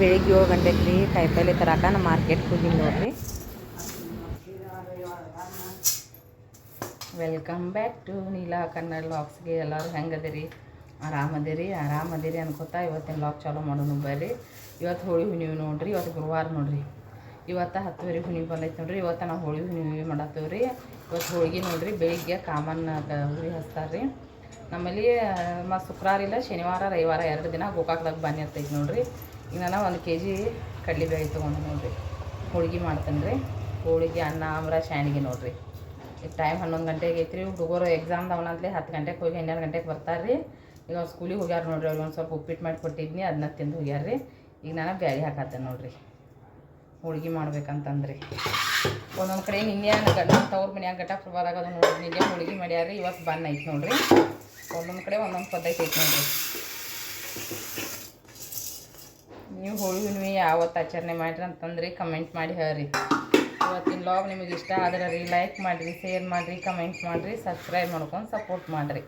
ಬೆಳಿಗ್ಗೆ ಏಳು ಗಂಟೆಗೆ ರೀ ಕಾಯಿಪಲ್ಲೆ ತರಾಕ ನಮ್ಮ ಮಾರ್ಕೆಟ್ಗೆ ಹೋಗಿ ನೋಡ್ರಿ. Welcome back to Neela Kannada ಲಾಕ್ಸ್ಗೆ ಎಲ್ಲರೂ ಹೆಂಗದಿರಿ? ಆರಾಮದಿರಿ? ಆರಾಮದಿರಿ ಅನ್ಕೋತಾ ಇವತ್ತಿನ ಲಾಕ್ ಚಾಲೂ ಮಾಡೋಣ ಬರ್ರಿ. ಇವತ್ತು ಹೋಳಿ ಹುಣ್ಣಿಮೆ ನೋಡ್ರಿ, ಇವತ್ತು ಗುರುವಾರ ನೋಡ್ರಿ. ಇವತ್ತು ಹತ್ತುವರೆ ಹುಣ್ಣಿಮೆ ಬಂದೈತೆ ನೋಡ್ರಿ, ಇವತ್ತು ನಾವು ಹೋಳಿ ಹುಣ್ಣಿಮೆ ಮಾಡತ್ತೇವೆ ರೀ ಇವತ್ತು ಹೋಳಿಗೆ ನೋಡ್ರಿ, ಬೆಳಿಗ್ಗೆ ಕಾಮನ್ ಹುಳಿ ಹಚ್ತಾರೆ ರೀ ನಮ್ಮಲ್ಲಿ ಮತ್ತು ಶುಕ್ರವಾರ ಇಲ್ಲ, ಶನಿವಾರ, ರವಿವಾರ ಎರಡು ದಿನ ಗೋಕಾಕ್ದಾಗ ಬನ್ನಿ ಇರ್ತೈತೆ ನೋಡ್ರಿ. ಈಗ ನಾನು ಒಂದು ಕೆ ಜಿ ಕಡಲೆಬೇಳೆ ತೊಗೊಂಡು ನೋಡಿರಿ. ಹೋಳಿಗೆ ಮಾಡ್ತೇನೆ ರೀ ಹೋಳಿಗೆ, ಅನ್ನ, ಆಮ್ರ, ಶಾಣಿಗೆ ನೋಡಿರಿ. ಈಗ ಟೈಮ್ ಹನ್ನೊಂದು ಗಂಟೆಗೆ ಐತ್ರಿ. ಹುಡುಗರು ಎಕ್ಸಾಮ್ದವನಂತಲೇ ಹತ್ತು ಗಂಟೆಗೆ ಹೋಗಿ ಹನ್ನೆರಡು ಗಂಟೆಗೆ ಬರ್ತಾರೆ ರೀ ಈಗ ಅವ್ರು ಸ್ಕೂಲಿಗೆ ಹೋಗ್ಯಾರ ನೋಡಿರಿ ಅವ್ರಿಗೆ ಒಂದು ಸ್ವಲ್ಪ ಉಪ್ಪಿಟ್ಟು ಮಾಡಿ ಕೊಟ್ಟಿದ್ನಿ ಅದನ್ನ ತಿಂದು ಹೋಗ್ಯಾರ ರೀ ಈಗ ನಾನು ಬ್ಯಾಳಿ ಹಾಕತ್ತೆ ನೋಡಿರಿ. ಹೋಳ್ಗೆ ಮಾಡ್ಬೇಕಂತಂದ್ರಿ. ಒಂದೊಂದು ಕಡೆ ನಿನ್ನೆ ಗಡ್ಡ ತವ್ರ ಮನ್ಯಾಗ ಗಟ್ಟ ಬರಾಗದ ನೋಡಿರಿ. ನಿನ್ನೆ ಹೋಳ್ಗೆ ಮಾಡ್ಯಾರ ಇವತ್ತು ಬನ್ ಐತೆ ನೋಡ್ರಿ. ಒಂದೊಂದು ಕಡೆ ಒಂದೊಂದು ಪದ್ಧತಿ ಐತೆ ನೋಡ್ರಿ. ನೀವು ಹೋಳಿ ಹುಣ್ಣಿಮೆ ಯಾವತ್ತು ಆಚರಣೆ ಮಾಡಿರಿ ಅಂತಂದ್ರಿ ಕಮೆಂಟ್ ಮಾಡಿ ಹೇಳ್ರಿ. ಇವತ್ತಿನ ಲಾಗ್ ನಿಮಗೆ ಇಷ್ಟ ಆದ್ರೆ ರೀ ಲೈಕ್ ಮಾಡಿರಿ ಶೇರ್ ಮಾಡಿರಿ ಕಮೆಂಟ್ ಮಾಡಿರಿ ಸಬ್ಸ್ಕ್ರೈಬ್ ಮಾಡ್ಕೊಂಡು ಸಪೋರ್ಟ್ ಮಾಡಿರಿ.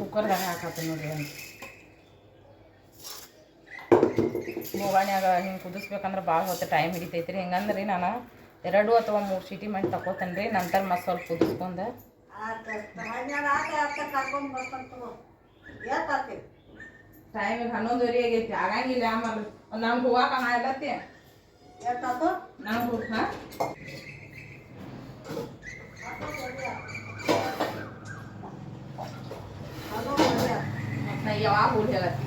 ಕುಕ್ಕರ್ದಾಗ ಹಾಕತ್ತೆ ನೋಡ್ರಿ. ಬೋಗಾಣ್ಯಾಗ ಹಿಂಗೆ ಕುದಿಸ್ಬೇಕಂದ್ರೆ ಭಾಳ ಹೊತ್ತು ಟೈಮ್ ಹಿಡಿತೈತೆ ರೀ ಹೆಂಗಂದ್ರೆ ನಾನು ಎರಡು ಅಥವಾ ಮೂರು ಸೀಟಿ ಮಾಡಿ ತಗೋತೇನೆ ರೀ ನಂತರ ಮತ್ತೆ ಸ್ವಲ್ಪ ಕುದಿಸ್ಕೊಂಡು. ಟೈಮಿಗೆ ಹನ್ನೊಂದುವರೆ ಆಗೈತಿ. ಆಗಂಗಿಲ್ಲ ಆಮೇಲೆ ನಮ್ಗೆ ಹೋಗಾಕ ನಾ ಎಲ್ಲತ್ತಿ ನಮ್ಗೆ ಹಾಂ ನಾ ಯಾವಾಗ ಹೋಗಿ ಹೇಳತ್ತಿ?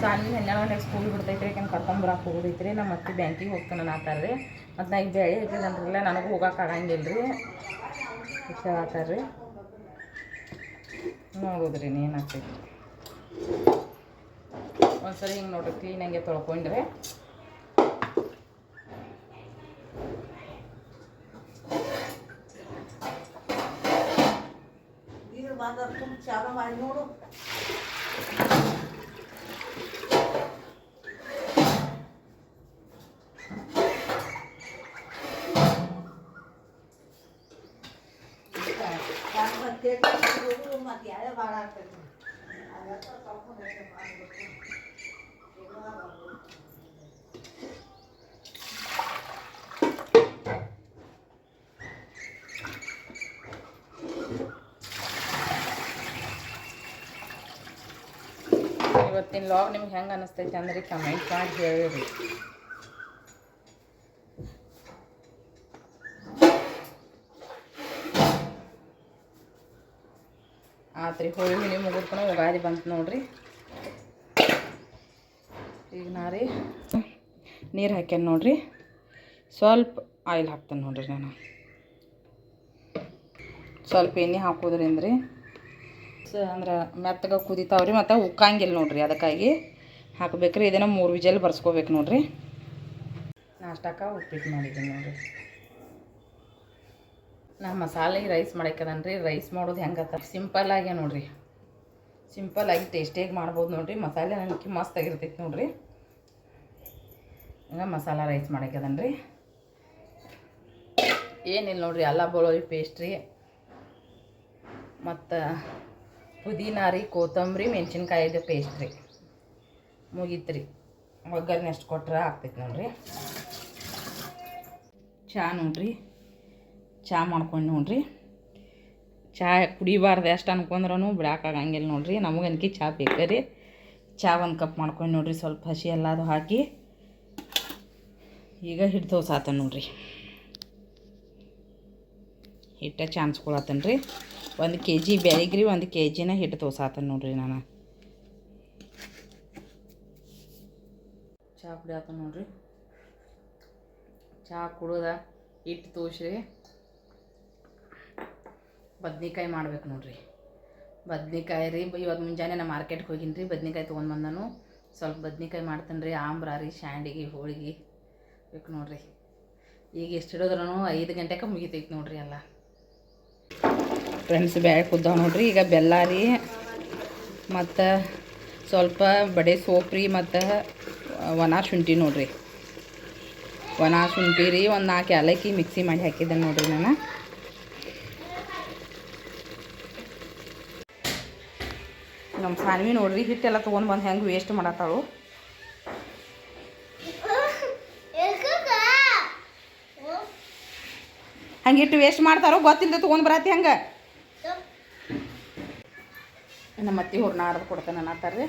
ಸಾನಿ ಹನ್ನೆರಡು ಸ್ಕೂಲ್ ಬಿಡ್ತೈತ್ರಿ, ಯಾಕಂದ್ರೆ ಕರ್ಕೊಂಬರಕ್ಕೆ ಹೋಗೋದೈತ್ರಿ ನಮ್ಮ ಮತ್ತೆ ಬ್ಯಾಂಕಿಗೆ ಹೋಗ್ತಾನೆ ಆತಾರ ರೀ. ಮತ್ತು ನಾ ಈಗ ಬೇಳೆ ಹಾಕಿದಂದ್ರಲ್ಲ ನನಗೂ ಹೋಗಕ್ಕೆ ಆಗಂಗಿಲ್ಲ ರೀ ಆತಾರ ರೀ ನೋಡೋದ್ರಿ ಏನಾಗ್ತೈತಿ ಒಂದ್ಸರಿ ಹಿಂಗೆ ನೋಡ್ರಿ ಕ್ಲೀನಾಗೆ ತೊಳ್ಕೊಂಡ್ರೆ. ಚಾಲು ಮಾಡಿ ನೋಡು ಮತ್ತೆ ಯಾರೇ ಭಾಳ ಆಗ್ತೈತಿ ಇವತ್ತಿನ ಲಾಗ್ ನಿಮ್ಗೆ ಹೆಂಗೆ ಅನಿಸ್ತೈತೆ ಅಂದ್ರೆ ಕಮೆಂಟ್ ಮಾಡಿ ಹೇಳಿರಿ. ಆತ್ರಿ, ಹೋಳಿ ಹುಣ್ಣಿ ಮುಗಿದ್ಕೊಂಡು ಯುಗಾದಿ ಬಂತು ನೋಡ್ರಿ. ಈಗ ನಾ ರೀ ನೀರು ಹಾಕ್ಯಾನ ನೋಡ್ರಿ. ಸ್ವಲ್ಪ ಆಯಿಲ್ ಹಾಕ್ತೇನೆ ನೋಡ್ರಿ ನಾನು. ಸ್ವಲ್ಪ ಎಣ್ಣೆ ಹಾಕೋದ್ರಿಂದ ರೀ ಸ ಅಂದ್ರೆ ಮೆತ್ತಗೆ ಕುದಿತಾವ್ರಿ, ಮತ್ತು ಉಕ್ಕಂಗಿಲ್ಲ ನೋಡ್ರಿ ಅದಕ್ಕಾಗಿ ಹಾಕಬೇಕ್ರಿ. ಇದನ್ನು ಮೂರು ವಿಜಲ್ ಬರ್ಸ್ಕೋಬೇಕು ನೋಡ್ರಿ. ನಾಷ್ಟಕ್ಕೆ ಉಪ್ಪಿಟ್ಟು ಮಾಡಿದ್ದೀನಿ ನೋಡ್ರಿ. ನಾ ಮಸಾಲೆ ರೈಸ್ ಮಾಡಕ್ಕದನ್ರಿ ರೈಸ್ ಮಾಡೋದು ಹೆಂಗತ್ತ ಸಿಂಪಲ್ ಆಗಿ ನೋಡ್ರಿ. ಸಿಂಪಲ್ಲಾಗಿ ಟೇಸ್ಟಿಯಾಗಿ ಮಾಡ್ಬೋದು ನೋಡ್ರಿ. ಮಸಾಲೆ ನನಗೆ ಮಸ್ತ್ ಆಗಿರ್ತೈತಿ ನೋಡ್ರಿ. ಹಂಗ ಮಸಾಲ ರೈಸ್ ಮಾಡಕ್ಕದನ್ರಿ ಏನಿಲ್ಲ ನೋಡ್ರಿ, ಅಲ್ಲ ಬೆಳ್ಳುಳ್ಳಿ ಪೇಸ್ಟ್ರಿ ಮತ್ತು ಪುದೀನ ರೀ ಕೊತ್ತಂಬರಿ, ಮೆಣಸಿನ್ಕಾಯಿದು ಪೇಸ್ಟ್ ರೀ. ಮುಗೀತು ರೀ. ಒಗ್ಗರಣೆ ಎಷ್ಟು ಕೊಟ್ರೆ ಆಗ್ತೈತೆ ನೋಡ್ರಿ. ಚಹಾ ನೋಡ್ರಿ. ಚಹಾ ಮಾಡ್ಕೊಂಡು ನೋಡ್ರಿ. ಚಹಾ ಕುಡಿಬಾರ್ದು ಎಷ್ಟು ಅನ್ಕೊಂಡ್ರೂ ಬಿಡೋಕ್ಕಾಗಂಗಿಲ್ಲ ನೋಡ್ರಿ. ನಮಗೆ ಅನ್ಕಿ ಚಹಾ ಬೇಕು ರೀ. ಚಹಾ ಒಂದು ಕಪ್ ಮಾಡ್ಕೊಂಡು ನೋಡ್ರಿ ಸ್ವಲ್ಪ ಹಸಿ ಎಲ್ಲದು ಹಾಕಿ. ಈಗ ಹಿಟ್ಟು ದೋಸಾತ ನೋಡ್ರಿ. ಹಿಟ್ಟ ಚಾನ್ಸ್ಕೊಳತ್ತೇನೆ ರೀ ಒಂದು ಕೆ ಜಿ ಬ್ಯಾಳಿಗೆ ರೀ ಒಂದು ಕೆ ಜಿನ ಹಿಟ್ಟು ತೋಸಾತನ ನೋಡ್ರಿ ನಾನು. ಚಹಾ ಕುಡಿಯಾತ ನೋಡ್ರಿ. ಚಹಾ ಕುಡ್ದ ಹಿಟ್ಟು ತೋಸ್ರಿ ಬದ್ನಿಕಾಯಿ ಮಾಡ್ಬೇಕು ನೋಡ್ರಿ. ಬದ್ನಿಕಾಯಿ ರೀ, ಇವತ್ತು ಮುಂಜಾನೆ ನಾನು ಮಾರ್ಕೆಟ್ಗೆ ಹೋಗಿನಿ ರೀ, ಬದ್ನಿಕಾಯಿ ತೊಗೊಂಡು ಬಂದನು. ಸ್ವಲ್ಪ ಬದ್ನಿಕಾಯಿ ಮಾಡ್ತೇನೆ ರೀ ಆಂಬ್ರ ರೀ, ಶಾಂಡಿಗೆ, ಹೋಳಿಗೆ ಬೇಕು ನೋಡ್ರಿ. ಈಗ ಎಷ್ಟು ಹಿಡಿದ್ರೂ ಐದು ಗಂಟೆಗೆ ಮುಗಿತೈತಿ ನೋಡ್ರಿ ಎಲ್ಲ. ಫ್ರೆಂಡ್ಸ್ ಬ್ಯಾಳೆ ಕುದ್ದಾವ ನೋಡ್ರಿ. ಈಗ ಬೆಲ್ಲ ರೀ ಮತ್ತು ಸ್ವಲ್ಪ ಬಡೆ ಸೋಪ್ ರೀ, ಮತ್ತು ಒಣ ಶುಂಠಿ ನೋಡ್ರಿ. ಒಣ ಶುಂಠಿ ರೀ, ಒಂದು ನಾಲ್ಕು ಏಲಕ್ಕಿ ಮಿಕ್ಸಿ ಮಾಡಿ ಹಾಕಿದ್ದೆ ನೋಡ್ರಿ ನಾನು. ನಮ್ಮ ಸಾನ್ವಿ ನೋಡ್ರಿ ಹಿಟ್ಟೆಲ್ಲ ತೊಗೊಂಡು ಬಂದು ಹೆಂಗೆ ವೇಸ್ಟ್ ಮಾಡತ್ತಾಳು. ಹಂಗೆ ಇಟ್ಟು ವೇಸ್ಟ್ ಮಾಡ್ತಾರೋ ಗೊತ್ತಿಲ್ಲದೆ ತೊಗೊಂಡು ಬರತ್ತಿ ಹಂಗೆ? ನಮ್ಮ ಅತ್ತಿ ಹೂರ್ಣ ಆಡ್ದು ಕೊಡ್ತೇನೆ ಅನ್ನತ್ತಾರ್ರಿ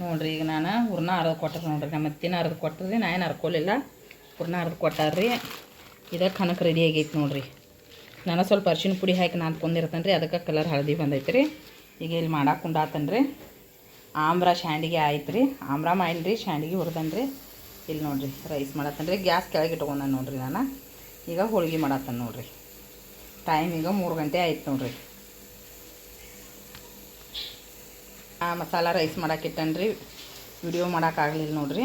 ನೋಡ್ರಿ ಈಗ ನಾನು ಹೂರ್ಣ ಅರ್ದು ಕೊಟ್ಟರು ನೋಡ್ರಿ. ನಮ್ಮ ಅತ್ತಿನ ಅರ್ದು ಕೊಟ್ಟರಿ ನಾನು ಹರ್ಕೊಲಿಲ್ಲ ಹೂರ್ಣ ಅರ್ದು ಕೊಟ್ಟಾರ್ರಿ ಇದಕ್ಕೆ ಕನಕ ರೆಡಿ ಆಗೈತೆ ನೋಡ್ರಿ. ನಾನು ಸ್ವಲ್ಪ ಅರ್ಶಿನ ಪುಡಿ ಹಾಕಿ ನಾನು ರೀ, ಅದಕ್ಕೆ ಕಲರ್ ಹಳದಿ ಬಂದೈತೆ ರೀ. ಈಗ ಇಲ್ಲಿ ಮಾಡಕ್ಕೆ ಕುಂಡಾತನ್ ರೀ. ಆಮ್ರ ಶಾಂಡಿಗೆ ಆಯ್ತು ರೀ. ಆಮ್ರ ಮಾಡಿನಿ ರೀ, ಶಾಂಡಿಗೆ ರೀ. ಇಲ್ಲಿ ನೋಡ್ರಿ ರೈಸ್ ಮಾಡತ್ತನ್ರಿ ಗ್ಯಾಸ್ ಕೆಳಗೆ ಇಟ್ಕೊಂಡ ನೋಡ್ರಿ ನಾನು. ಈಗ ಹೋಳ್ಗೆ ಮಾಡತ್ತೇನೆ ನೋಡ್ರಿ. ಟೈಮ್ ಈಗ ಮೂರು ಗಂಟೆ ಆಯ್ತು ನೋಡ್ರಿ. ಆ ಮಸಾಲ ರೈಸ್ ಮಾಡಕ್ಕೆ ಇಟ್ಟನ್ರಿ. ವಿಡಿಯೋ ಮಾಡೋಕ್ಕಾಗಲಿಲ್ಲ ನೋಡ್ರಿ.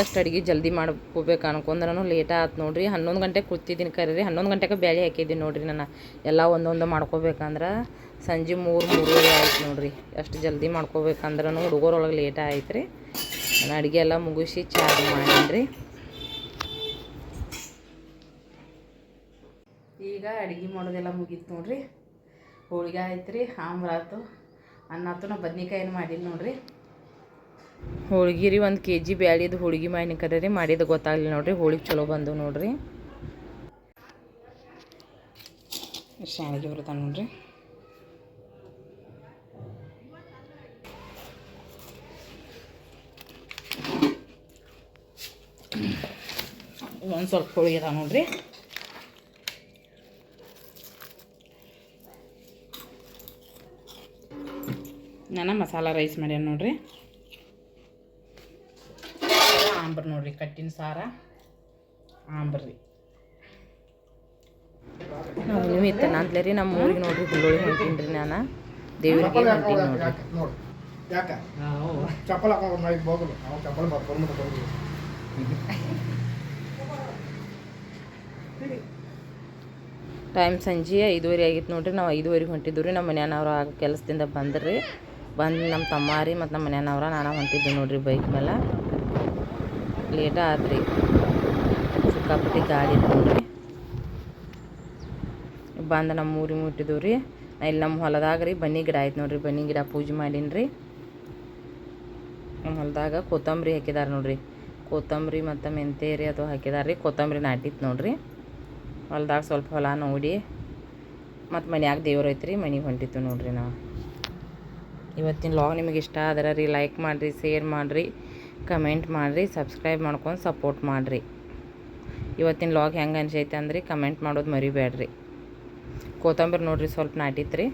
ಎಷ್ಟು ಅಡುಗೆ ಜಲ್ದಿ ಮಾಡ್ಕೋಬೇಕು ಅನ್ಕೊಂಡ್ರೂ ಲೇಟ್ ಆಯ್ತು ನೋಡ್ರಿ. ಹನ್ನೊಂದು ಗಂಟೆಗೆ ಕೂತಿದ್ದೀನಿ ಕರೀರಿ. ಹನ್ನೊಂದು ಗಂಟೆಗೆ ಬೇಳೆ ಹಾಕಿದ್ದೀನಿ ನೋಡ್ರಿ ನಾನು. ಎಲ್ಲ ಒಂದೊಂದು ಮಾಡ್ಕೋಬೇಕಂದ್ರೆ ಸಂಜೆ ಮೂರು, ಮೂರುವರೆ ಆಯ್ತು ನೋಡ್ರಿ. ಎಷ್ಟು ಜಲ್ದಿ ಮಾಡ್ಕೋಬೇಕಂದ್ರೂ ಹುಡುಗರೊಳಗೆ ಲೇಟ್ ಆಯ್ತು ರೀ ನಾನು ಅಡುಗೆ ಎಲ್ಲ ಮುಗಿಸಿ ಚಾರ್ಜ್ ಮಾಡೀನಿ ರೀ ಅಡುಗೆ ಮಾಡೋದೆಲ್ಲ ಮುಗೀತು ನೋಡ್ರಿ. ಹೋಳಿಗೆ ಆಯ್ತು ರೀ, ಆಮ್ರ ಆಯ್ತು. ಅನ್ನ ಆತು ನಾ ಬದ್ನಿಕಾಯಿನ ಮಾಡಿಲ್ಲ ನೋಡ್ರಿ. ಹೋಳಿಗೆ ರೀ ಒಂದು ಕೆ ಜಿ ಬ್ಯಾಳಿದು ಹೋಳಿಗೆ ಮಾಡಿ ರೀ ಮಾಡಿದ್ದು ಗೊತ್ತಾಗಲಿಲ್ಲ ನೋಡ್ರಿ, ಹೋಳಿಗೆ ಚಲೋ ಬಂದು ನೋಡ್ರಿ. ಶಾಣಿಗೆ ಬರುತ್ತಾನೆ ನೋಡ್ರಿ. ಒಂದು ಸ್ವಲ್ಪ ಹೋಳಿಗೆ ಅದಾವ ನೋಡ್ರಿ. ನಾನು ಮಸಾಲ ರೈಸ್ ಮಾಡ್ಯಾನ ನೋಡ್ರಿ. ಆಂಬ್ರ ನೋಡ್ರಿ, ಕಟ್ಟಿನ ಸಾರ ಆಂಬ್ರಿ ನಾವು ನೀವು ಇತ್ತ ನಂತಲೇ ರೀ ನಮ್ಮ ಊರಿಗೆ ನೋಡ್ರಿ ಹುಲ್ಲೋಳಿ ಹೊಂಟೀನಿ ರೀ ನಾನು. ದೇವರಿಗೆ ಹೊಂಟೀನಿ ನೋಡ್ರಿ. ಚಪ್ಪಲ್ ಟೈಮ್ ಸಂಜೆ ಐದುವರೆ ಆಗಿತ್ತು ನೋಡ್ರಿ, ನಾವು ಐದುವರೆಗೆ ಹೊಂಟಿದ್ದೀವಿ ರೀ ನಮ್ಮ ಮನ್ಯಾನವ್ರು ಆಗ ಕೆಲಸದಿಂದ ಬಂದ್ರಿ. ಬಂದು ನಮ್ಮ ತಮ್ಮ ರೀ ಮತ್ತು ನಮ್ಮ ಮನೆಯವ್ರ, ನಾನು ಹೊಂಟಿದ್ದೆ ನೋಡ್ರಿ ಬೈಕ್ ಮೇಲೆ ಲೇಟ ಆದ್ರಿ. ಸಿಕ್ಕಾಪಟ್ಟಿ ಗಾಡಿ ಇತ್ತು ನೋಡ್ರಿ. ಬಂದು ನಮ್ಮ ಊರಿಗೆ ಮುಟ್ಟಿದ್ವಿ ರೀ. ಇಲ್ಲಿ ನಮ್ಮ ಹೊಲದಾಗ ರೀ ಬನ್ನಿ ಗಿಡ ಆಯ್ತು ನೋಡ್ರಿ, ಬನ್ನಿ ಗಿಡ ಪೂಜೆ ಮಾಡೀನಿ ರೀ. ನಮ್ಮ ಹೊಲದಾಗ ಕೊತ್ತಂಬರಿ ಹಾಕಿದಾರೆ ನೋಡ್ರಿ. ಕೊತ್ತಂಬರಿ ಮತ್ತು ಮೆಂತೆ ರೀ ಅದು ಹಾಕಿದಾರೆ ರೀ. ಕೊತ್ತಂಬರಿ ನಾಟಿತ್ತು ನೋಡ್ರಿ. ಹೊಲದಾಗ ಸ್ವಲ್ಪ ಹೊಲ ನೋಡಿ. ಮತ್ತು ಮನ್ಯಾಗ ದೇವ್ರು ಐತ್ರಿ, ಮನೆಗೆ ಹೊಂಟಿತ್ತು ನೋಡ್ರಿ ನಾವು. ಇವತ್ತಿನ ಲಾಗ್ ನಿಮಗೆ ಇಷ್ಟ ಆದ್ರೆ ರೀ ಲೈಕ್ ಮಾಡಿರಿ ಶೇರ್ ಮಾಡಿರಿ ಕಮೆಂಟ್ ಮಾಡಿರಿ ಸಬ್ಸ್ಕ್ರೈಬ್ ಮಾಡ್ಕೊಂಡು ಸಪೋರ್ಟ್ ಮಾಡಿರಿ. ಇವತ್ತಿನ ಲಾಗ್ ಹೆಂಗೆ ಅನ್ಸೈತೆ ಅಂದ್ರಿ ಕಮೆಂಟ್ ಮಾಡೋದು ಮರಿಬೇಡ್ರಿ. ಕೊತ್ತಂಬರಿ ನೋಡ್ರಿ ಸ್ವಲ್ಪ ನಾಟಿತ್ರಿ.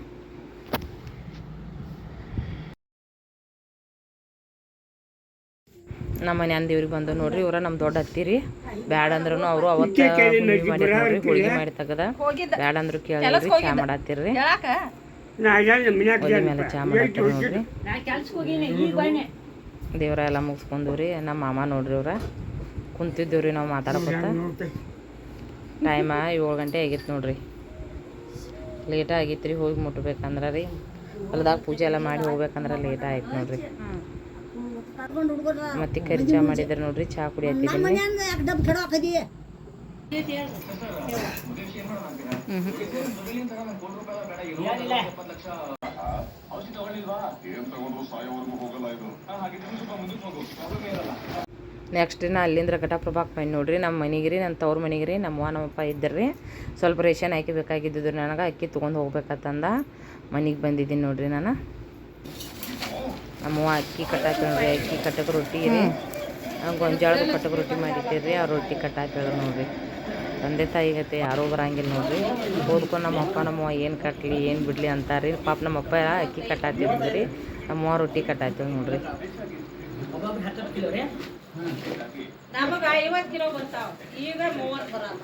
ನಮ್ಮ ಮನೆ ದೇವ್ರಿಗೆ ಬಂದು ನೋಡ್ರಿ ಇವ್ರ ನಮ್ಮ ದೊಡ್ಡ ಹತ್ತಿರಿ ಬ್ಯಾಡ ಅಂದ್ರೂ ಅವರು ಅವತ್ತು ಹೋಳಿಗೆ ಮಾಡಿ ತೆಗದ ಬ್ಯಾಡ ಅಂದ್ರು ಕೇಳಿ ಚಾ ಮಾಡತ್ತೀರ್ರಿ ಒಲಿ ಮೇಲೆ ಚಾ ನೋಡ್ರಿ. ದೇವ್ರ ಎಲ್ಲ ಮುಗಿಸ್ಕೊಂಡ್ರಿ ನಮ್ಮ ಮಾಮ ನೋಡ್ರಿ ಅವ್ರ. ಕುಂತಿದ್ದೀವ್ರಿ ನಾವು ಮಾತಾಡ್ಕೊತ ಟೈಮ ಏಳು ಗಂಟೆ ಆಗಿತ್ತು ನೋಡ್ರಿ. ಲೇಟ್ ಆಗಿತ್ತು ರೀ ಹೋಗಿ ಮುಟ್ಬೇಕಂದ್ರೆ ರೀ. ಹೊಲದಾಗ ಪೂಜೆ ಎಲ್ಲ ಮಾಡಿ ಹೋಗ್ಬೇಕಂದ್ರೆ ಲೇಟ್ ಆಯ್ತು ನೋಡ್ರಿ. ಮತ್ತೆ ಕರಿ ಚಾ ಮಾಡಿದ್ರೆ ನೋಡ್ರಿ ಚಾ ನೆಕ್ಸ್ಟ್ ನಾ ಅಲ್ಲಿಂದ ಘಟಪ್ರಭಾಕ್ ಬಂದು ನೋಡ್ರಿ ನಮ್ಮ ಮನೆಗೆ ರೀ ನನ್ನ ತವ್ರ ಮನೆಗೆ ರೀ ನಮ್ಮವ್ವ ನಮ್ಮಪ್ಪ ಇದ್ದರು ರೀ ಸ್ವಲ್ಪ ರೇಷನ್ ಹಾಕಿ ಬೇಕಾಗಿದ್ದು ನನಗೆ, ಅಕ್ಕಿ ತೊಗೊಂಡು ಹೋಗ್ಬೇಕಂತಂದ ಮನೆಗೆ ಬಂದಿದ್ದೀನಿ ನೋಡ್ರಿ ನಾನು. ನಮ್ಮವ್ವ ಅಕ್ಕಿ ಕಟ್ಟಾಕಿ ನೋಡ್ರಿ ಅಕ್ಕಿ ಕಟ್ಟಕ್ಕೆ ರೊಟ್ಟಿ ರೀ ಗೊಂಜಾಳದ ಕಟ್ಟಕ್ಕೆ ರೊಟ್ಟಿ ಮಾಡಿದ್ದೀರಿ ಆ ರೊಟ್ಟಿ ಕಟ್ಟಾಕಿ ನೋಡ್ರಿ. ತಂದೆ ತಾಯಿಗತೆ ಯಾರೂ ಬರಂಗಿಲ್ಲ ನೋಡ್ರಿ. ಓದ್ಕೊಂಡು ನಮ್ಮ ಅಪ್ಪ ನಮ್ಮವ್ವ ಏನು ಕಟ್ಟಲಿ ಏನು ಬಿಡಲಿ ಅಂತಾರೆ ರೀ ಪಾಪ ನಮ್ಮ ಅಪ್ಪ ಅಕ್ಕಿ ಕಟ್ಟಾತಿದ್ರು ರೀ ನಮ್ಮವ್ವ ರೊಟ್ಟಿ ಕಟ್ಟಾತೀವಿ ನೋಡ್ರಿ. ನಮಗೆ ಐವತ್ತು ಕಿಲೋ ಬರ್ತಾವ. ಈಗ ಮೂವತ್ತು ಬರಲ್ಲ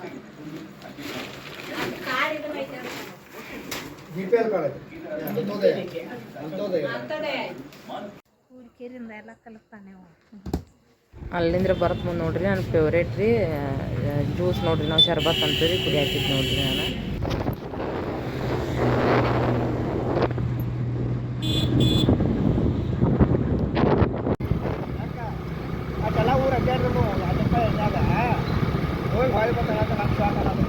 ಎಲ್ಲ ಅಲ್ಲಿಂದ್ರ ಬರತ್ ಮುಂದೆ ನೋಡ್ರಿ ನನ್ನ ಫೇವ್ರೇಟ್ ರೀ ಜ್ಯೂಸ್ ನೋಡ್ರಿ, ನಾವು ಶರ್ಬತ್ ಅಂತೀವಿ ರೀ ಕುಡಿಯಾತಿದ್ದು ನೋಡ್ರಿ ನಾನು ಅದೆಲ್ಲ ಊರು ಅಡ್ಡಾಡ್ರು ಅದಪ್ಪ ಎಣ್ಣಾಗ ಹೋಗಿ ಹೊಳಿ ಬರ್ತಾರ ಅಂತ ನಮ್ಮ ಶಾಕ್ ಆಗತ್ತೆ.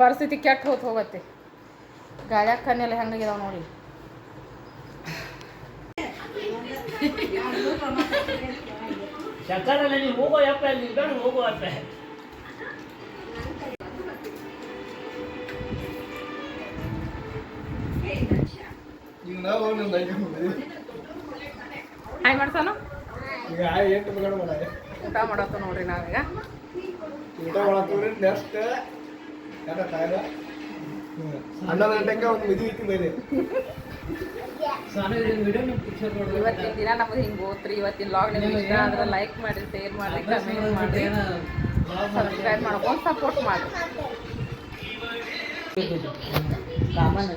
ಪರಿಸ್ಥಿತಿ ಕೆಟ್ಟ ಹೋತ್ ಹೋಗತ್ತೆ. ಗಾಳ್ಯಾಗ ಕನ್ನೆಲ್ಲ ಹೆಂಗಾಗಿದಾವ ನೋಡಿ. ಹಾಯ್ ಮಾಡ್ಸಾನು ಈಗ ಆ ಎಂಟು ಮಗಳು ಮಾಡ ಊಟ ಮಾಡತ್ತ ನೋಡ್ರಿ ನಾವೀಗ. ಊಟ ಮಾಡತ್ತ ನೆಕ್ಸ್ಟ್ ಗಂಟೆಗೆ ಒಂದು ಮದುವೆ ಐತಿ ಬೇರೆ ಇವತ್ತಿನ ದಿನ ನಮ್ದು ಹಿಂಗೆ ಓದ್ರಿ ಇವತ್ತಿನ ಲಾಗ್ ನಿಮ್ಗೆ ಇಷ್ಟ ಆದ್ರೆ ಲೈಕ್ ಮಾಡಿ ಶೇರ್ ಮಾಡಿ ಕಮೆಂಟ್ ಮಾಡಿ. ಸಬ್ಸ್ಕ್ರೈಬ್ ಮಾಡ್ಕೊಂಡು ಸಪೋರ್ಟ್ ಮಾಡಿ. ಸುಮ್ಮನೆ